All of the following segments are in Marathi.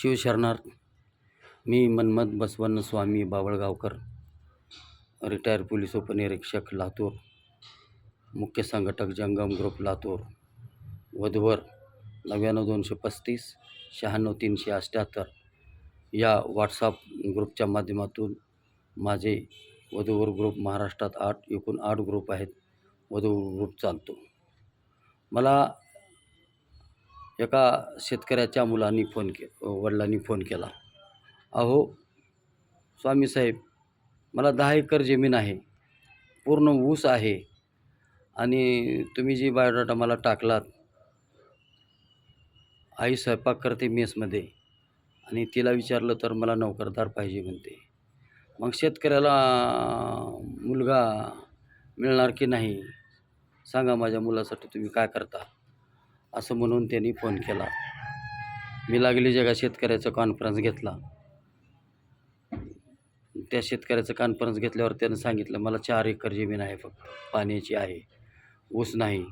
शिवशरणार्थ मी मन्मथ बसवन्न स्वामी बावळगावकर रिटायर पोलीस उपनिरीक्षक लातूर मुख्य संघटक जंगम ग्रुप लातूर वधूवर नव्याण्णव दोनशे पस्तीस शहाण्णव तीनशे अठ्ठ्याहत्तर या व्हॉट्सअप ग्रुपच्या माध्यमातून माझे वधूवर ग्रुप महाराष्ट्रात आठ एकूण आठ ग्रुप आहेत वधू ग्रुप चालतो. मला एका शेतकऱ्याच्या मुलांनी फोन के वडिलांनी फोन केला. अहो स्वामी साहेब मला दहा एकर जमीन आहे. पूर्ण ऊस आहे. आणि तुम्ही जी बायोडाटा मला टाकलात आई स्वयंपाक करते मेसमध्ये. आणि तिला विचारलं तर मला नोकरदार पाहिजे म्हणते. मग शेतकऱ्याला मुलगा मिळणार की नाही? सांगा माझ्या मुलासाठी तुम्ही काय करता? असं म्हणून त्यांनी फोन केला. मी लागली जगा शेतकऱ्याचा कॉन्फरन्स घेतला. त्या शेतकऱ्याचं कॉन्फरन्स घेतल्यावर त्यानं सांगितलं मला चार एकर जमीन आहे फक्त. पाण्याची आहे. ऊस नाही.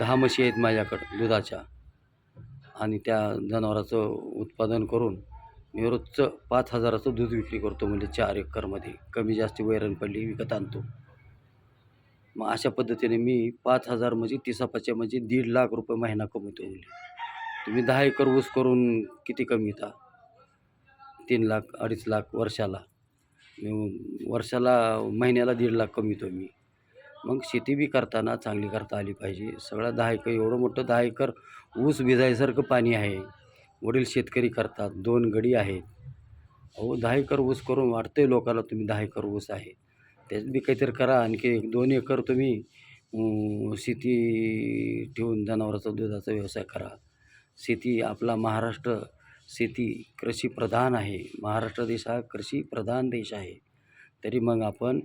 दहा म्हशी आहेत माझ्याकडं दुधाच्या. आणि त्या जनावराचं उत्पादन करून मी रोजचं पाच हजाराचं दूध विक्री करतो म्हणजे चार एकरमध्ये. कमी जास्त वैरण पडली विकत आणतो. मग अशा पद्धतीने मी पाच हजार म्हणजे तिसापाच्या म्हणजे दीड लाख रुपये महिना कमवतो म्हणजे तुम्ही दहा एकर ऊस करून किती कमविता तीन लाख अडीच लाख वर्षाला. मी वर्षाला महिन्याला दीड लाख कमीतो मी. मग शेती बी करताना चांगली करता आली पाहिजे. सगळं दहा एकर एवढं मोठं दहा एकर ऊस भिजायसारखं पाणी आहे. वडील शेतकरी करतात दोन गडी आहेत. अहो दहा एकर ऊस करून वाटतंय लोकांना तुम्ही दहा एकर ऊस आहे. त्यात बी काहीतरी करा. आणखी एक दोन एकर तुम्ही शेती ठेवून जनावराचा दुधाचा व्यवसाय करा. शेती आपला महाराष्ट्र शेती कृषीप्रधान आहे. महाराष्ट्र देश हा कृषीप्रधान देश आहे. तरी मग आपण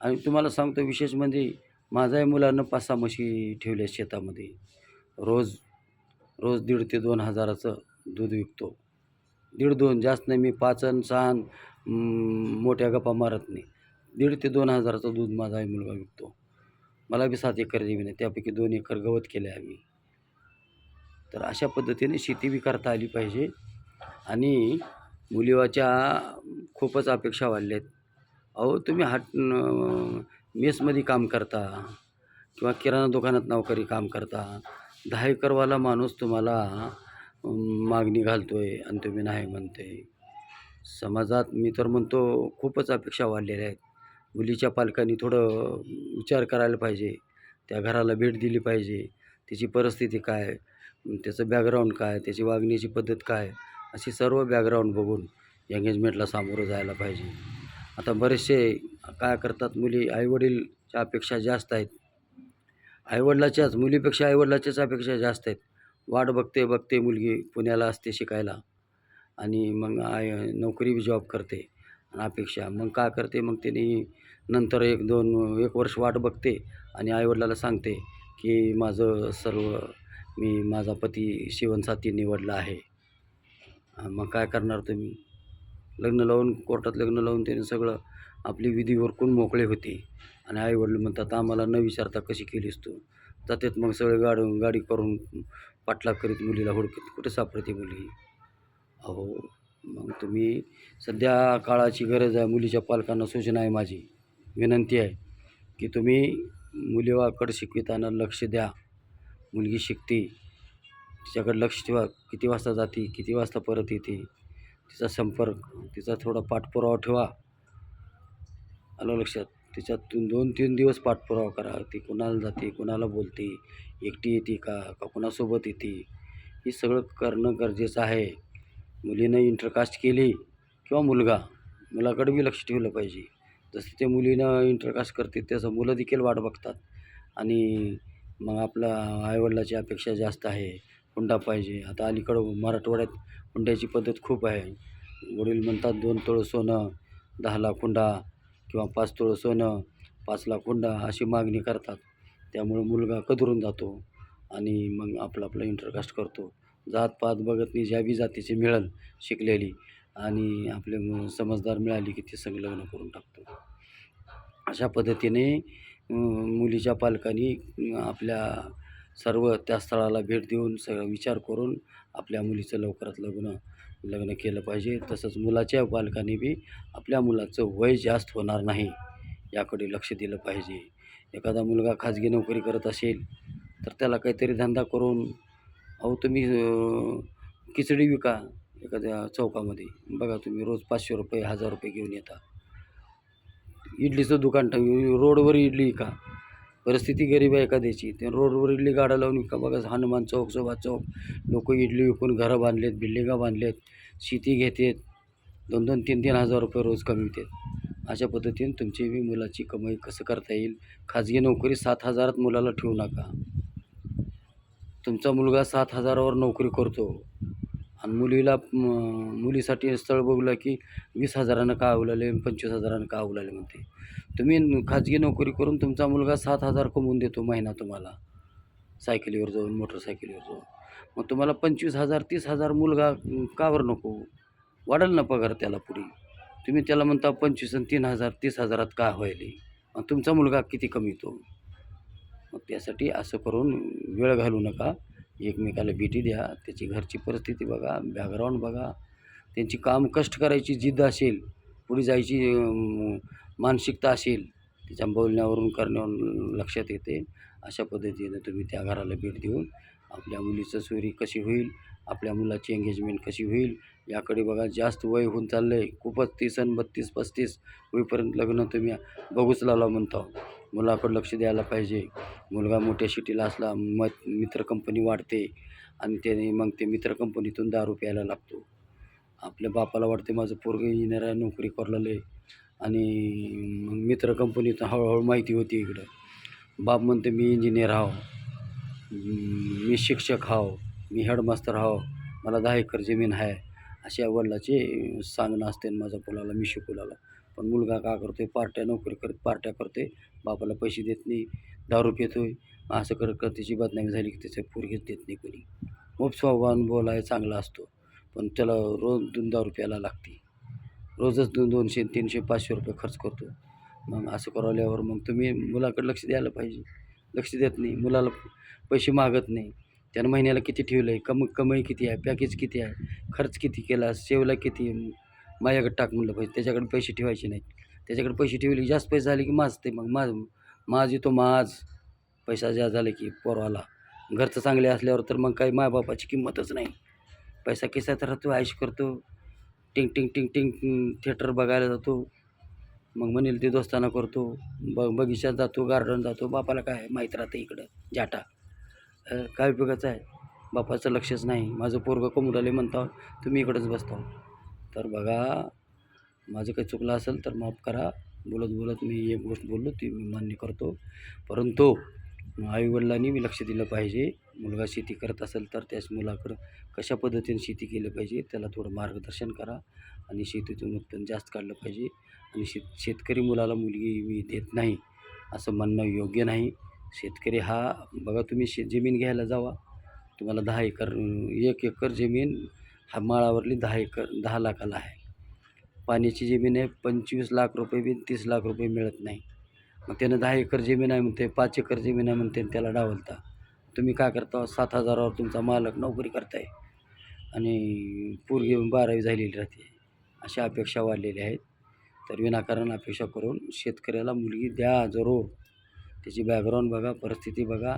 आणि तुम्हाला सांगतो विशेष म्हणजे माझ्याही मुलांना पाच सहा म्हशी ठेवल्या शेतामध्ये. रोज रोज दीड ते दोन हजाराचं दूध विकतो. दीड दोन जास्त नाही मी पाच आणि सहा मोठ्या गप्पा मारत नाही. दीड ते दोन हजाराचं दूध माझाही मुलगा विकतो. मला बी सात एकर जमीन आहे त्यापैकी दोन एकर गवत केले आम्ही. तर अशा पद्धतीने शेती बी करता आली पाहिजे. आणि मुलीवाच्या खूपच अपेक्षा वाढल्या आहेत अहो तुम्ही हाट मेसमध्ये काम करता किंवा किराणा दुकानात नोकरी काम करता दहा एकरवाला माणूस तुम्हाला मागणी घालतो आहे आणि तुम्ही नाही म्हणते समाजात मी तर म्हणतो खूपच अपेक्षा वाढलेल्या आहेत. मुलीच्या पालकांनी थोडं विचार करायला पाहिजे. त्या घराला भेट दिली पाहिजे. तिची परिस्थिती काय? त्याचं बॅकग्राऊंड काय? त्याची वागण्याची पद्धत काय? अशी सर्व बॅकग्राऊंड बघून एंगेजमेंटला सामोरं जायला पाहिजे. आता बरेचसे काय करतात मुली? आईवडीलच्या अपेक्षा जास्त आहेत. आईवडिलाच्याच मुलीपेक्षा आईवडिलाच्याच अपेक्षा जास्त आहेत. वाट बघते बघते मुलगी पुण्याला असते शिकायला. आणि मग आय नोकरी बी जॉब करते. अपेक्षा. मग काय करते? मग त्यांनी नंतर एक दोन एक वर्ष वाट बघते आणि आईवडिलाला सांगते की माझं सर्व मी माझा पती शिवणसाथी निवडला आहे. मग काय करणार तुम्ही? लग्न लावून कोर्टात लग्न लावून त्याने सगळं आपली विधी ओरकून मोकळे होते. आणि आईवडील म्हणतात आम्हाला न विचारता कशी केलीस तू? जातात मग सगळे गाड गाडी करून पाठलाग करीत मुलीला हुडकीत. कुठे सापडते मुली अहो मग तुम्ही सध्या काळाची गरज आहे मुलीच्या पालकांना सूचना आहे माझी. विनंती आहे की तुम्ही मुलीवाकडे शिकविताना लक्ष द्या. मुलगी शिकते तिच्याकडे लक्ष ठेवा. किती वाजता जाते किती वाजता परत येते तिचा संपर्क तिचा थोडा पाठपुरावा ठेवा. आलं लक्षात? तिच्यातून दोन तीन दिवस पाठपुरावा करा. ती कुणाला जाते कुणाला बोलते एकटी येते का का कुणासोबत येते? हे सगळं करणं गरजेचं आहे. मुलीनं इंटरकास्ट केली किंवा मुलगा मुलाकडे बी लक्ष ठेवलं पाहिजे. जसं ते मुलीनं इंटरकास्ट करते तसं मुलं देखील वाट बघतात. आणि मग आपला आईवडिलाची अपेक्षा जास्त आहे हुंडा पाहिजे. आता अलीकडं मराठवाड्यात हुंड्याची पद्धत खूप आहे. वडील म्हणतात दोन तोळं सोनं दहा लाख हुंडा किंवा पाच तोळं सोनं पाच लाख हुंडा अशी मागणी करतात. त्यामुळं मुलगा कदरून जातो आणि मग आपलं आपलं इंटरकास्ट करतो. जात पात बघत नाही ज्या बी जातीची मिळेल शिकलेली आणि आपले समजदार मिळाली की ते संलग्न करून टाकतो अशा पद्धतीने मुलीच्या पालकांनी आपल्या सर्व त्या स्थळाला भेट देऊन सगळं विचार करून आपल्या मुलीचं लवकरात लग्न लग्न केलं पाहिजे. तसंच मुलाच्या पालकांनी बी आपल्या मुलाचं वय जास्त होणार नाही याकडे लक्ष दिलं पाहिजे. एखादा मुलगा खाजगी नोकरी करत असेल तर त्याला काहीतरी धंदा करून अहो तुम्ही खिचडी विका एखाद्या चौकामध्ये. बघा तुम्ही रोज पाचशे रुपये हजार रुपये घेऊन येता. इडलीचं दुकान ठेवून रोडवर इडली विका. परिस्थिती गरीब आहे एखाद्याची ते रोडवर इडली गाडा लावून विका. बघा हनुमान चौक सोबा चौक. लोक इडली विकून घरं बांधलेत बिल्डिंगा बांधलेत शेती घेतात. दोन दोन तीन तीन हजार रुपये रोज कमवितात. अशा पद्धतीने तुमची मुलाची कमाई कसं करता येईल? खाजगी नोकरी सात हजारात मुलाला ठेवू नका. तुमचा मुलगा सात हजारावर नोकरी करतो. आणि मुलीला मुलीसाठी स्थळ बघलं की वीस हजारानं का आवलाले पंचवीस हजारानं का आवलाले म्हणते. तुम्ही खाजगी नोकरी करून तुमचा मुलगा सात हजार कमवून देतो महिना तुम्हाला. सायकलीवर जाऊन मोटरसायकलीवर जाऊन. मग तुम्हाला पंचवीस हजार तीस हजार मुलगा कावर नको. वाढेल ना पगार त्याला पुढे. तुम्ही त्याला म्हणता पंचवीस आणि तीन हजार तीस हजारात का व्हायले? आणि तुमचा मुलगा किती कमी तो मग त्यासाठी असं करून वेळ घालू नका. एकमेकाला भेटी द्या. त्याची घरची परिस्थिती बघा. बॅकग्राऊंड बघा. त्यांची काम कष्ट करायची जिद्द असेल पुढे जायची मानसिकता असेल त्याच्या बोलण्यावरून करण्यावरून लक्षात येते. अशा पद्धतीनं तुम्ही त्या घराला भेट देऊन आपल्या मुलीचं सोयरी कशी होईल आपल्या मुलाची एंगेजमेंट कशी होईल याकडे बघा. जास्त वय होऊन चाललं आहे खूपच तीस आणि बत्तीस पस्तीस होईपर्यंत लग्न तुम्ही बघूच लावला म्हणतो. मुलाकडं लक्ष द्यायला पाहिजे. मुलगा मोठ्या सिटीला असला मग मित्र कंपनी वाढते आणि त्याने मग ते मित्र कंपनीतून दारू प्यायला लागतो. आपल्या बापाला वाटते माझं पोरग इंजिनियर आहे नोकरी करलेलं आहे. आणि मग मित्र कंपनीतून हळूहळू माहिती होती इकडं. बाप म्हणते मी इंजिनियर हाव मी शिक्षक हाव मी हेडमास्तर आहो. मला दहा एकर जमीन आहे. अशा वडिलाचे सांगणं असते आणि माझ्या मुलाला मी शिकवलेला पण मुलगा का करतोय? पार्ट्या नोकरी करत पार्ट्या करते बापाला पैसे देत नाही. दारू पितोय असं करत करत त्याची बदनामी झाली की त्याचे पोरगीच देत नाही कोणी. खूप स्वभावान बोलाय चांगला असतो. पण त्याला रोज दोन दारू रुपयाला लागते. रोजच दोन दोनशे तीनशे पाचशे रुपये खर्च करतो. मग असं करावल्यावर मग तुम्ही मुलाकडे लक्ष द्यायला पाहिजे. लक्ष देत नाही. मुलाला पैसे मागत नाही. त्यानं महिन्याला किती ठेवलं आहे कम कमाई किती आहे? पॅकेज किती आहे? खर्च किती केला? सेवला किती? माझ्याकडे टाक म्हणलं पाहिजे. त्याच्याकडे पैसे ठेवायचे नाहीत. त्याच्याकडे पैसे ठेवले की जास्त पैसे झाले की माझ ते मग माझ माझ येतो माझ. पैसा जास्त झाला की पोरवाला. घरचं चांगले असल्यावर तर मग काही मायबापाची किंमतच नाही. पैसा किसात राहतो आयुष करतो. टिंग टिंग टिंग टिंग थिएटर बघायला जातो. मग म्हणेल ते दोस्ताना करतो. ब बगीचात जातो गार्डन जातो. बापाला काय माहीत राहतं इकडं? जाटा. काय उपयोगाचं आहे? बापाचं लक्षच नाही. माझं पोरगं कमुडाले म्हणता तुम्ही इकडंच बसता तर बघा माझं काही चुकलं असेल तर माफ करा. बोलत बोलत मी एक गोष्ट बोललो ती मी मान्य करतो. परंतु आईवडिलांनी मी लक्ष दिलं पाहिजे. मुलगा शेती करत असेल तर त्याच मुलाकडं कशा पद्धतीने शेती केली पाहिजे त्याला थोडं मार्गदर्शन करा आणि शेतीतून उत्पन्न जास्त काढलं पाहिजे. आणि शेत शेतकरी मुलाला मुलगी मी देत नाही असं म्हणणं योग्य नाही. शेतकरी हा बघा तुम्ही शे जमीन घ्यायला जावा. तुम्हाला दहा एकर एक एकर जमीन हा माळावरली दहा एकर दहा लाखाला आहे. पाण्याची जमीन आहे पंचवीस लाख रुपये बी तीस लाख रुपये मिळत नाही. मग त्यानं दहा एकर जमीन आहे म्हणते पाच एकर जमीन आहे म्हणते आणि त्याला डावलता. तुम्ही काय करता? सात हजारावर तुमचा मालक नोकरी करताय. आणि पूर्गी बारावी झालेली राहते. अशा अपेक्षा वाढलेल्या आहेत. तर विनाकारण अपेक्षा करून शेतकऱ्याला मुलगी द्या जरूर. त्याची बॅकग्राऊंड बघा परिस्थिती बघा.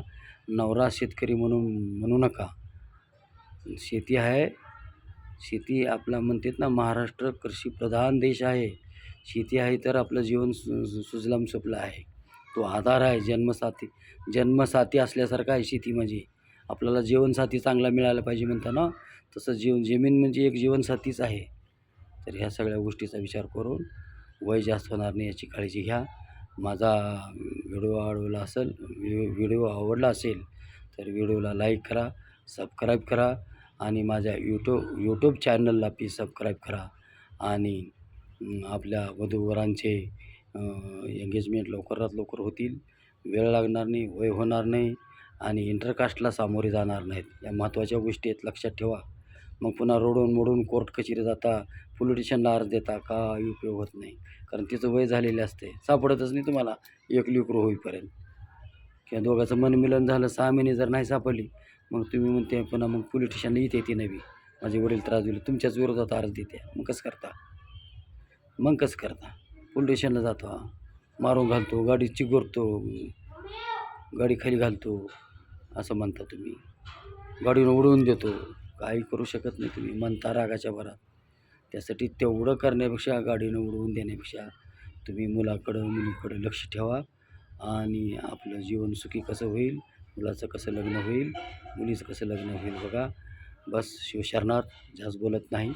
नवरा शेतकरी म्हणून म्हणू नका. शेती आहे. शेती आपला म्हणतात ना महाराष्ट्र कृषीप्रधान देश आहे. शेती आहे तर आपलं जीवन सु सुजलाम सुपलं आहे. तो आधार आहे जन्मसाथी जन्मसाथी असल्यासारखा आहे शेती म्हणजे. आपल्याला जीवनसाथी चांगला मिळाला पाहिजे म्हणता ना तसं जीवन जमीन म्हणजे एक जीवनसाथीच आहे. तर ह्या सगळ्या गोष्टीचा विचार करून वय जास्त होणार नाही याची काळजी घ्या. माझा व्हिडिओ आवडला असेल व्हि व्हिडिओ आवडला असेल तर व्हिडिओला लाईक करा सबस्क्राईब करा आणि माझ्या यूट्यूब यूट्यूब चॅनलला प्लीज सबस्क्राईब करा. आणि आपल्या वधूवरांचे एंगेजमेंट लवकरात लवकर होतील. वेळ लागणार नाही वय होणार नाही आणि इंटरकास्टला सामोरे जाणार नाहीत. या महत्त्वाच्या गोष्टी आहेत लक्षात ठेवा. मग पुन्हा रोडून मोडून कोर्ट कचेरी जाता पोलिटिशनला अर्ज देता काही उपयोग होत नाही. कारण तिचं वय झालेले असते सापडतच नाही तुम्हाला. एक लेकरू होईपर्यंत. किंवा दोघांचं मनमिलन झालं सहा महिने जर नाही सापडली मग तुम्ही म्हणते पुन्हा मग पोलीस इथे येते ती नवी. माझे वडील त्रास दिले तुमच्याच विरोधात अर्ज देते. मग कसं करता? मग कसं करता? पोलिटिशनला जातो मारून घालतो गाडी चिगोरतो गाडी खाली घालतो असं म्हणता तुम्ही. गाडीनं उडवून देतो. काही करू शकत नाही तुम्ही. म्हणता रागाच्या भरात. त्यासाठी तेवढं करण्यापेक्षा गाडीनं उडवून देण्यापेक्षा तुम्ही मुलाकडं मुलीकडं लक्ष ठेवा आणि आपलं जीवन सुखी कसं होईल मुलाचं कसं लग्न होईल मुलीचं कसं लग्न होईल बघा. बस शिवशरणात जास्त बोलत नाही.